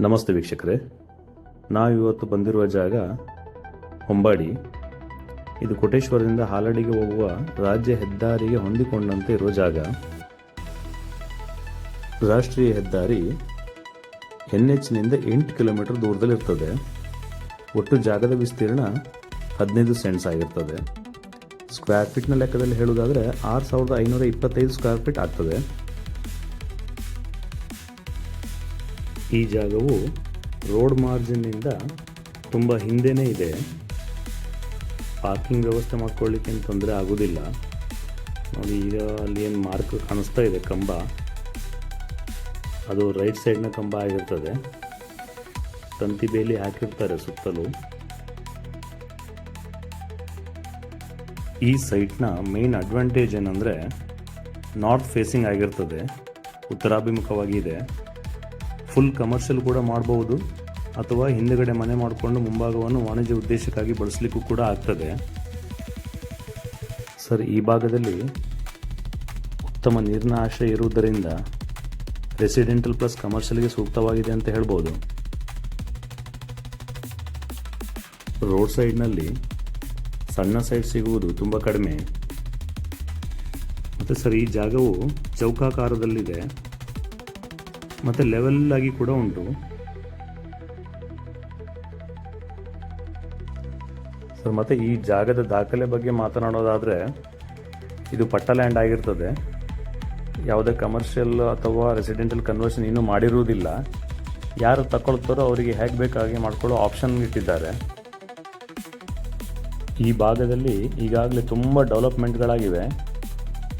ನಮಸ್ತೆ ವೀಕ್ಷಕರೇ. ನಾವು ಇವತ್ತು ಬಂದಿರುವ ಜಾಗ ಹೊಂಬಾಡಿ. ಇದು ಕೋಟೇಶ್ವರದಿಂದ ಹಾಲಡಿಗೆ ಹೋಗುವ ರಾಜ್ಯ ಹೆದ್ದಾರಿಗೆ ಹೊಂದಿಕೊಂಡಂತೆ ಇರುವ ಜಾಗ. ರಾಷ್ಟ್ರೀಯ ಹೆದ್ದಾರಿ ಎನ್ ಎಚ್ನಿಂದ ಎಂಟು ಕಿಲೋಮೀಟರ್ ದೂರದಲ್ಲಿರ್ತದೆ. ಒಟ್ಟು ಜಾಗದ ವಿಸ್ತೀರ್ಣ ಹದಿನೈದು ಸೆಂಟ್ಸ್ ಆಗಿರ್ತದೆ. ಸ್ಕ್ವೇರ್ ಫೀಟ್ನ ಲೆಕ್ಕದಲ್ಲಿ ಹೇಳುವುದಾದರೆ ಆರು ಸಾವಿರದ ಐನೂರ ಇಪ್ಪತ್ತೈದು ಸ್ಕ್ವೇರ್ ಫೀಟ್ ಆಗ್ತದೆ. ಈ ಜಾಗವು ರೋಡ್ ಮಾರ್ಜಿನ್ನಿಂದ ತುಂಬ ಹಿಂದೆನೇ ಇದೆ. ಪಾರ್ಕಿಂಗ್ ವ್ಯವಸ್ಥೆ ಮಾಡ್ಕೊಳ್ಳಿಕ್ಕೆ ಏನು ತೊಂದರೆ ಆಗೋದಿಲ್ಲ. ನೋಡಿ, ಈಗ ಅಲ್ಲಿ ಏನು ಮಾರ್ಕ್ ಕಾಣಿಸ್ತಾ ಇದೆ ಕಂಬ. ಅದು ರೈಟ್ ಸೈಡ್ನ ಕಂಬ ಆಗಿರ್ತದೆ. ತಂತಿ ಬೇಲಿ ಹಾಕಿರ್ತಾರೆ ಸುತ್ತಲೂ. ಈ ಸೈಟ್ನ ಮೇನ್ ಅಡ್ವಾಂಟೇಜ್ ಏನಂದರೆ ನಾರ್ತ್ ಫೇಸಿಂಗ್ ಆಗಿರ್ತದೆ. ಉತ್ತರಾಭಿಮುಖವಾಗಿ ಇದೆ. ಫುಲ್ ಕಮರ್ಷಿಯಲ್ ಕೂಡ ಮಾಡಬಹುದು ಅಥವಾ ಹಿಂದುಗಡೆ ಮನೆ ಮಾಡಿಕೊಂಡು ಮುಂಭಾಗವನ್ನು ವಾಣಿಜ್ಯ ಉದ್ದೇಶಕ್ಕಾಗಿ ಬಳಸಲಿಕ್ಕೂ ಕೂಡ ಆಗ್ತದೆ. ಸರ್, ಈ ಭಾಗದಲ್ಲಿ ಉತ್ತಮ ನೀರಿನ ಆಶ್ರಯ ಇರುವುದರಿಂದ ರೆಸಿಡೆಂಟಲ್ ಪ್ಲಸ್ ಕಮರ್ಷಿಯಲ್ಗೆ ಸೂಕ್ತವಾಗಿದೆ ಅಂತ ಹೇಳ್ಬೋದು. ರೋಡ್ ಸೈಡ್ನಲ್ಲಿ ಸಣ್ಣ ಸೈಡ್ ಸಿಗುವುದು ತುಂಬ ಕಡಿಮೆ. ಮತ್ತು ಸರ್, ಈ ಜಾಗವು ಚೌಕಾಕಾರದಲ್ಲಿದೆ. ಮತ್ತು ಲೆವೆಲ್ ಆಗಿ ಕೂಡ ಉಂಟು. ಸರ್ ಮತ್ತು ಈ ಜಾಗದ ದಾಖಲೆ ಬಗ್ಗೆ ಮಾತನಾಡೋದಾದರೆ, ಇದು ಪಟ್ಟ ಲ್ಯಾಂಡ್ ಆಗಿರ್ತದೆ. ಯಾವುದೇ ಕಮರ್ಷಿಯಲ್ ಅಥವಾ ರೆಸಿಡೆಂಟಲ್ ಕನ್ವರ್ಷನ್ ಇನ್ನೂ ಮಾಡಿರುವುದಿಲ್ಲ. ಯಾರು ತಗೊಳ್ತಾರೋ ಅವರಿಗೆ ಹೇಗೆ ಬೇಕಾಗಿ ಮಾಡ್ಕೊಳ್ಳೋ ಆಪ್ಷನ್ ಇಟ್ಟಿದ್ದಾರೆ. ಈ ಭಾಗದಲ್ಲಿ ಈಗಾಗಲೇ ತುಂಬ ಡೆವಲಪ್ಮೆಂಟ್ಗಳಾಗಿವೆ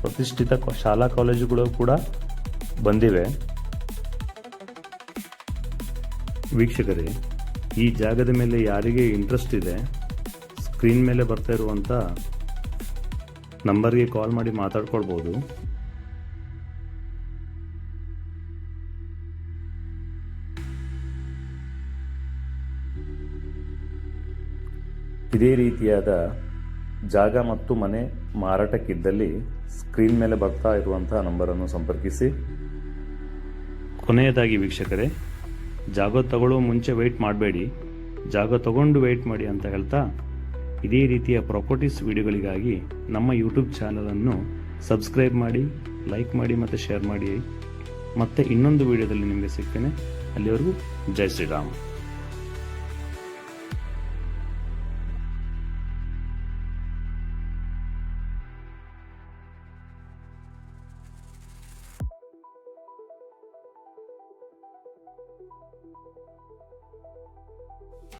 ಪ್ರತಿಷ್ಠಿತ ಶಾಲಾ ಕಾಲೇಜುಗಳು ಕೂಡ ಬಂದಿವೆ. ವೀಕ್ಷಕರೇ, ಈ ಜಾಗದ ಮೇಲೆ ಯಾರಿಗೆ ಇಂಟ್ರೆಸ್ಟ್ ಇದೆ ಸ್ಕ್ರೀನ್ ಮೇಲೆ ಬರ್ತಾ ಇರುವಂಥ ನಂಬರ್ಗೆ ಕಾಲ್ ಮಾಡಿ ಮಾತಾಡ್ಕೊಳ್ಬೋದು. ಇದೇ ರೀತಿಯಾದ ಜಾಗ ಮತ್ತು ಮನೆ ಮಾರಾಟಕ್ಕಿದ್ದಲ್ಲಿ ಸ್ಕ್ರೀನ್ ಮೇಲೆ ಬರ್ತಾ ಇರುವಂತಹ ನಂಬರನ್ನು ಸಂಪರ್ಕಿಸಿ. ಕೊನೆಯದಾಗಿ ವೀಕ್ಷಕರೇ ಜಾಗ ತಗೊಳ್ಳೋ ಮುಂಚೆ ವೆಯ್ಟ್ ಮಾಡಬೇಡಿ. ಜಾಗ ತಗೊಂಡು ವೆಯ್ಟ್ ಮಾಡಿ ಅಂತ ಹೇಳ್ತಾ ಇದೇ ರೀತಿಯ ಪ್ರಾಪರ್ಟೀಸ್ ವಿಡಿಯೋಗಳಿಗಾಗಿ ನಮ್ಮ ಯೂಟ್ಯೂಬ್ ಚಾನಲನ್ನು ಸಬ್ಸ್ಕ್ರೈಬ್ ಮಾಡಿ ಲೈಕ್ ಮಾಡಿ ಮತ್ತು ಶೇರ್ ಮಾಡಿ. ಮತ್ತೆ ಇನ್ನೊಂದು ವಿಡಿಯೋದಲ್ಲಿ ನಿಮಗೆ ಸಿಗ್ತೇನೆ. ಅಲ್ಲಿವರೆಗೂ ಜೈ ಶ್ರೀರಾಮ್.